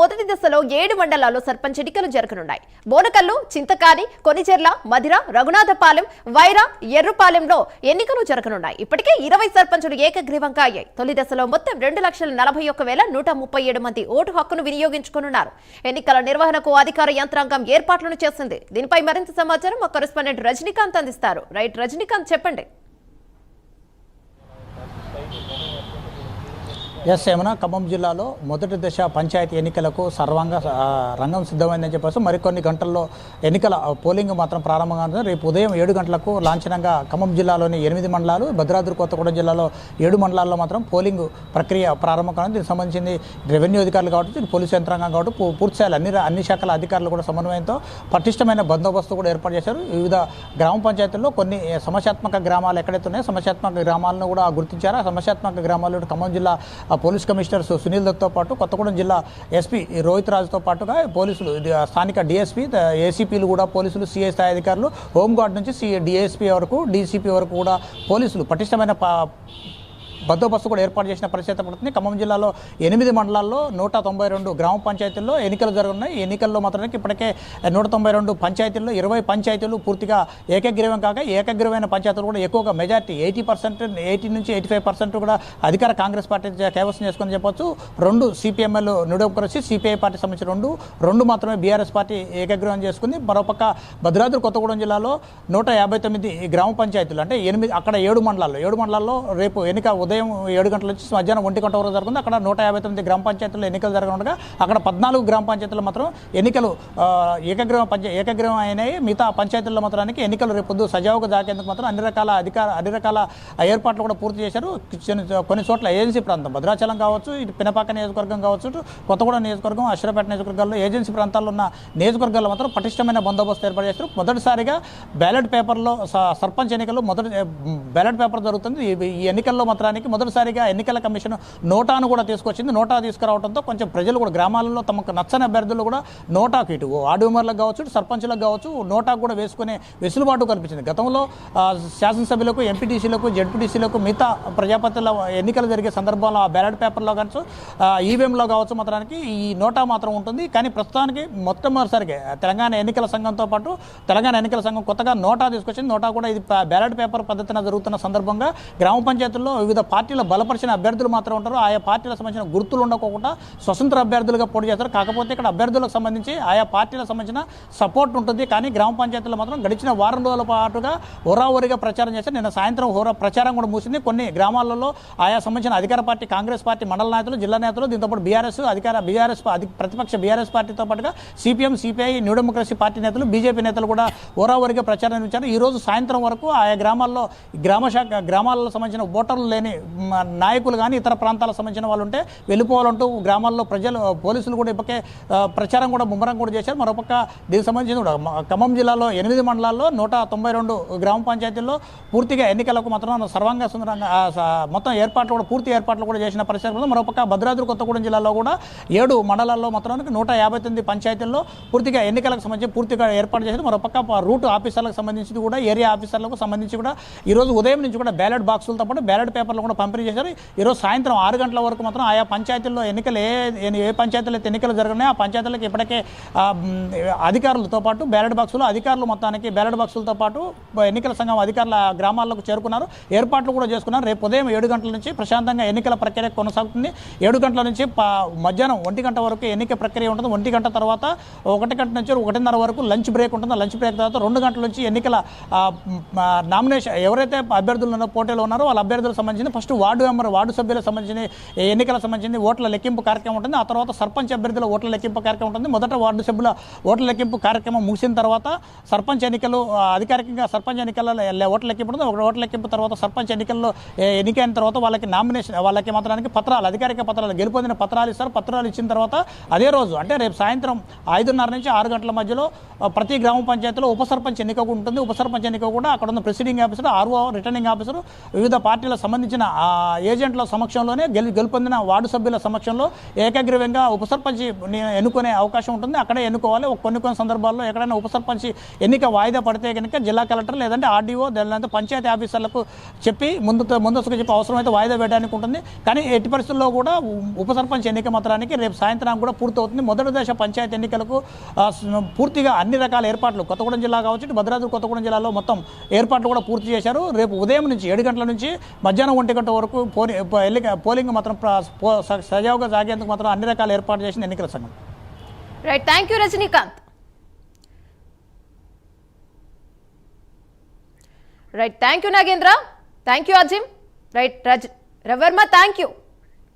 మొదటి దశలో ఏడు మండలాల్లో సర్పంచ్ ఎన్నికలు జరగనున్నాయి. బోనకల్లు చింతకాని కొనిచెర్ల మధిర రఘునాథపాలెం వైరా ఎర్రుపాలెంలో ఎన్నికలు జరగనున్నాయి. ఇప్పటికే ఇరవై సర్పంచులు ఏకగ్రీవంగా అయ్యాయి. తొలి దశలో మొత్తం రెండు లక్షల నలభై ఒక్క వేల నూట ముప్పై ఏడు మంది ఓటు హక్కును వినియోగించుకున్నారు ఎన్నికల నిర్వహణకు అధికార యంత్రాంగం ఏర్పాట్లను చేసింది. దీనిపై మరింత సమాచారం మా కరెస్పాండెంట్ రజనీకాంత్ అందిస్తారు. రైట్ రజనీకాంత్ చెప్పండి. ఎస్ ఏమన్నా? ఖమ్మం జిల్లాలో మొదటి దశ పంచాయతీ ఎన్నికలకు సర్వంగా రంగం సిద్ధమైందని చెప్పేసి మరికొన్ని గంటల్లో ఎన్నికల పోలింగ్ మాత్రం ప్రారంభంగా రేపు ఉదయం ఏడు గంటలకు లాంఛనంగా ఖమ్మం జిల్లాలోని ఎనిమిది మండలాలు భద్రాద్రి కొత్తగూడెం జిల్లాలో ఏడు మండలాల్లో మాత్రం పోలింగ్ ప్రక్రియ ప్రారంభం కానుంది. దీనికి సంబంధించింది రెవెన్యూ అధికారులు కావచ్చు పోలీసు యంత్రాంగం కాబట్టి పూర్తి చేయాలి అన్ని అన్ని శాఖల అధికారులు కూడా సమన్వయంతో పటిష్టమైన బందోబస్తు కూడా ఏర్పాటు చేశారు. వివిధ గ్రామ పంచాయతీల్లో కొన్ని సమస్యాత్మక గ్రామాలు ఎక్కడైతే ఉన్నాయో సమస్యాత్మక గ్రామాలను కూడా గుర్తించారు. ఆ సమస్యాత్మక గ్రామాలు ఖమ్మం జిల్లా ఆ, పోలీస్ కమిషనర్ సునీల్ దత్తో పాటు కొత్తగూడెం జిల్లా ఎస్పీ రోహిత్ రాజుతో పాటుగా పోలీసులు ఇది, స్థానిక డిఎస్పీ ఏసీపీలు కూడా పోలీసులు సిఐ స్థాయి అధికారులు హోంగార్డ్ నుంచి సి డిఎస్పీ వరకు డీసీపీ వరకు కూడా పోలీసులు పటిష్టమైన బందోబస్తు కూడా ఏర్పాటు చేసిన పరిస్థితి పడుతుంది. ఖమ్మం జిల్లాలో ఎనిమిది మండలాల్లో నూట తొంభై రెండు గ్రామ పంచాయతీల్లో ఎన్నికలు జరుగుతున్నాయి ఎన్నికల్లో మాత్రానికి ఇప్పటికే నూట తొంభై రెండు పంచాయతీల్లో ఇరవై పంచాయతీలు పూర్తిగా ఏకగ్రీవం కాక ఏకగ్రీవమైన పంచాయతీలు కూడా ఎక్కువగా మెజార్టీ ఎయిటీ పర్సెంట్ ఎయిటీ నుంచి ఎయిటీ ఫైవ్ పర్సెంట్ కూడా అధికార కాంగ్రెస్ పార్టీ కైవసం చేసుకుని చెప్పొచ్చు. రెండు సిపిఎంఎల్ న్యూడెమోక్రసీ సిపిఐ పార్టీ సంబంధించిన రెండు రెండు మాత్రమే బీఆర్ఎస్ పార్టీ ఏకగ్రీవం చేసుకుంది. మరోపక్క భద్రాద్రి కొత్తగూడెం జిల్లాలో నూట యాభై తొమ్మిది గ్రామ పంచాయతీలు అంటే ఎనిమిది అక్కడ ఏడు మండలాల్లో ఏడు మండలాల్లో రేపు ఎన్నిక ఉదయం ఏడు గంటల నుంచి మధ్యాహ్నం ఒంటి గంట వరకు జరుగుతుంది. అక్కడ నూట యాభై తొమ్మిది గ్రామ పంచాయతీల్లో ఎన్నికలు జరగనుండగా అక్కడ పద్నాలుగు గ్రామ పంచాయతీల్లో మాత్రం ఎన్నికలు ఆ, పంచ ఏకగ్రీవం అయినాయి. మిగతా పంచాయతీల్లో మాత్రానికి ఎన్నికలు రేపు పొద్దు సజావుగా దాకేందుకు మాత్రం అన్ని రకాల అధికార అన్ని రకాల ఏర్పాట్లు కూడా పూర్తి చేశారు. కొన్ని చోట్ల ఏజెన్సీ ప్రాంతం భద్రాచలం కావచ్చు ఇటు పినపాక నియోజకవర్గం కావచ్చు ఇటు కొత్తగూడెం నియోజకవర్గం అశ్వరపేట నియోజకవర్గాల్లో ఏజెన్సీ ప్రాంతాల్లో ఉన్న నియోజకవర్గాల్లో మాత్రం పటిష్టమైన బందోబస్తు ఏర్పాటు చేస్తారు మొదటిసారిగా బ్యాలెట్ పేపర్లో స- సర్పంచ్ ఎన్నికలు మొదటి బ్యాలెట్ పేపర్ జరుగుతుంది. ఈ- ఈ ఎన్నికల్లో మాత్రానికి మొదటిసారిగా ఎన్నికల కమిషన్ నోటాను కూడా తీసుకొచ్చింది. నోటా తీసుకురావడంతో కొంచెం ప్రజలు కూడా గ్రామాలలో తమకు నచ్చని అభ్యర్థులు కూడా నోటాకు ఇటు ఆడుమర్లకు కావచ్చు సర్పంచ్లకు కావచ్చు నోటాకు కూడా వేసుకునే వెసులుబాటు కల్పించింది. గతంలో శాసనసభ్యులకు ఎంపీటీసీలకు జడ్పీటీసీలకు మిగతా ప్రజాపతిల ఎన్నికలు జరిగే సందర్భంలో ఆ బ్యాలెట్ పేపర్లో కావచ్చు ఈవీఎంలో కావచ్చు మాత్రానికి ఈ నోటా మాత్రం ఉంటుంది. కానీ ప్రస్తుతానికి మొట్టమొదటిసారిగా తెలంగాణ ఎన్నికల సంఘంతో పాటు తెలంగాణ ఎన్నికల సంఘం కొత్తగా నోటా తీసుకొచ్చింది. నోటా కూడా ఇది బ్యాలెట్ పేపర్ పద్ధతిన జరుగుతున్న సందర్భంగా గ్రామ పంచాయతీల్లో వివిధ పార్టీల బలపరిచిన అభ్యర్థులు మాత్రం ఉంటారు. ఆయా పార్టీలకు సంబంధించిన గుర్తులు ఉండకోకుండా స్వతంత్ర అభ్యర్థులుగా పోటీ చేస్తారు. కాకపోతే ఇక్కడ అభ్యర్థులకు సంబంధించి ఆయా పార్టీలకు సంబంధించిన సపోర్ట్ ఉంటుంది. కానీ గ్రామ పంచాయతీలో మాత్రం గడిచిన వారం రోజుల పాటుగా హోరావోరిగా ప్రచారం చేశారు. నిన్న సాయంత్రం హోరా ప్రచారం కూడా మూసింది కొన్ని గ్రామాలలో ఆయా సంబంధించిన అధికార పార్టీ కాంగ్రెస్ పార్టీ మండల నాయకులు జిల్లా నేతలు దీంతో పాటు బీఆర్ఎస్ అధికార బీఆర్ఎస్ ప్రతిపక్ష బీఆర్ఎస్ పార్టీతో పాటుగా CPM CPI New Democracy party నేతలు బీజేపీ నేతలు కూడా హోరావోరిగా ప్రచారం నిర్మించారు ఈ రోజు సాయంత్రం వరకు ఆయా గ్రామాల్లో గ్రామ శాఖ గ్రామాలకు సంబంధించిన ఓటర్లు లేని నాయకులు కానీ ఇతర ప్రాంతాలకు సంబంధించిన వాళ్ళు ఉంటే వెళ్ళిపోవాలంటూ గ్రామాల్లో ప్రజలు పోలీసులు కూడా ఇప్పటికే ప్రచారం కూడా ముమ్మరం కూడా చేశారు. మరోపక్క దీనికి సంబంధించి కూడా ఖమ్మం జిల్లాలో ఎనిమిది మండలాల్లో నూట తొంభై రెండు గ్రామ పంచాయతీల్లో పూర్తిగా ఎన్నికలకు మాత్రం సర్వాంగ సుందరంగా మొత్తం ఏర్పాట్లు కూడా పూర్తి ఏర్పాట్లు కూడా చేసిన పరిస్థితి మరోపక్క భద్రాద్రి కొత్తగూడెం జిల్లాలో కూడా ఏడు మండలాల్లో మొత్తానికి నూట యాభై తొమ్మిది పంచాయతీల్లో పూర్తిగా ఎన్నికలకు సంబంధించి పూర్తిగా ఏర్పాటు చేసింది మరోపక్క రూట్ ఆఫీసర్లకు సంబంధించి కూడా ఏరియా ఆఫీసర్లకు సంబంధించి కూడా ఈ రోజు ఉదయం నుంచి కూడా బ్యాలెట్ బాక్సులతో పాటు బ్యాలెట్ పేపర్లు కూడా పంపిణీ చేశారు. ఈరోజు సాయంత్రం ఆరు గంటల వరకు మాత్రం ఆయా పంచాయతీల్లో ఎన్నికలు ఏ ఏ- పంచాయతీలో అయితే ఎన్నికలు జరుగుతున్నాయో ఆ పంచాయతీలకు ఇప్పటికే అధికారులతో పాటు బ్యాలెట్ బాక్సులు అధికారులు మొత్తానికి బ్యాలెట్ బాక్సులతో పాటు ఎన్నికల సంఘం అధికారుల గ్రామాలకు చేరుకున్నారు. ఏర్పాట్లు కూడా చేసుకున్నారు. రేపు ఉదయం ఏడు గంటల నుంచి ప్రశాంతంగా ఎన్నికల ప్రక్రియ కొనసాగుతుంది. ఏడు గంటల నుంచి మధ్యాహ్నం ఒంటి గంట వరకు ఎన్నిక ప్రక్రియ ఉంటుంది. ఒంటి గంట తర్వాత ఒకటి గంట నుంచి ఒకటిన్నర వరకు లంచ్ బ్రేక్ ఉంటుంది. లంచ్ బ్రేక్ తర్వాత రెండు గంటల నుంచి ఎన్నికల నామినేషన్ ఎవరైతే అభ్యర్థులు ఉన్నారో పోటీలో ఉన్నారో వాళ్ళ అభ్యర్థులకు సంబంధించి ఫస్ట్ వార్డు మెంబర్ వార్డు సభ్యులకు సంబంధించిన ఎన్నికల సంబంధించిన ఓట్ల లెక్కింపు కార్యక్రమం ఉంటుంది. ఆ తర్వాత సర్పంచ్ అభ్యర్థుల ఓట్ల లెక్కింపు కార్యక్రమం ఉంటుంది. మొదట వార్డు సభ్యుల ఓట్ల లెక్కింపు కార్యక్రమం ముగిసిన తర్వాత సర్పంచ్ ఎన్నికలు అధికారికంగా సర్పంచ్ ఎన్నికల ఓట్ల లెక్కింపు ఉంటుంది. ఒక ఓట్ల లెక్కింపు తర్వాత సర్పంచ్ ఎన్నికల్లో ఎన్నికైన తర్వాత వాళ్ళకి నామినేషన్ వాళ్ళకి మాత్రానికి పత్రాలు అధికారిక పత్రాలు గెలుపొందిన పత్రాలు ఇస్తారు. పత్రాలు ఇచ్చిన తర్వాత అదే రోజు అంటే రేపు సాయంత్రం ఐదున్నర నుంచి ఆరు గంటల మధ్యలో ప్రతి గ్రామ పంచాయతీలో ఉప సర్పంచ్ ఎన్నిక ఉంటుంది. ఉప సర్పంచ్ ఎన్నిక కూడా అక్కడ ఉన్న presiding officer RO returning officer వివిధ పార్టీలకు సంబంధించిన ఆ ఏజెంట్ల సమక్షంలోనే గెలు గెలుపొందిన వార్డు సభ్యుల సమక్షంలో ఏకగ్రీవంగా ఉప సర్పంచ్ ఎన్నుకునే అవకాశం ఉంటుంది. అక్కడే ఎన్నుకోవాలి. కొన్ని కొన్ని సందర్భాల్లో ఎక్కడైనా ఉప సర్పంచ్ ఎన్నిక వాయిదా పడితే కనుక జిల్లా కలెక్టర్ లేదంటే ఆర్డీఓ లేదంటే పంచాయతీ ఆఫీసర్లకు చెప్పి ముందు ముందస్తుగా చెప్పి అవసరమైతే వాయిదా వేయడానికి ఉంటుంది. కానీ ఎట్టి పరిస్థితుల్లో కూడా ఉప సర్పంచ్ ఎన్నిక మాత్రానికి రేపు సాయంత్రం కూడా పూర్తవుతుంది. మొదటి దశ పంచాయతీ ఎన్నికలకు పూర్తిగా అన్ని రకాల ఏర్పాట్లు కొత్తగూడెం జిల్లా కావచ్చు భద్రాద్రి కొత్తగూడెం జిల్లాలో మొత్తం ఏర్పాట్లు కూడా పూర్తి చేశారు. రేపు ఉదయం నుంచి ఏడు గంటల నుంచి మధ్యాహ్నం ఒంటి గంట వరకు పోలింగ్ మాత్రం సజావుగా సాగేందుకు మాత్రం అన్ని రకాల ఏర్పాటు చేసింది ఎన్నికల సంఘం. Right thank you Rajinikanth right thank you Nagendra thank you Azim right Raj Ravarma thank you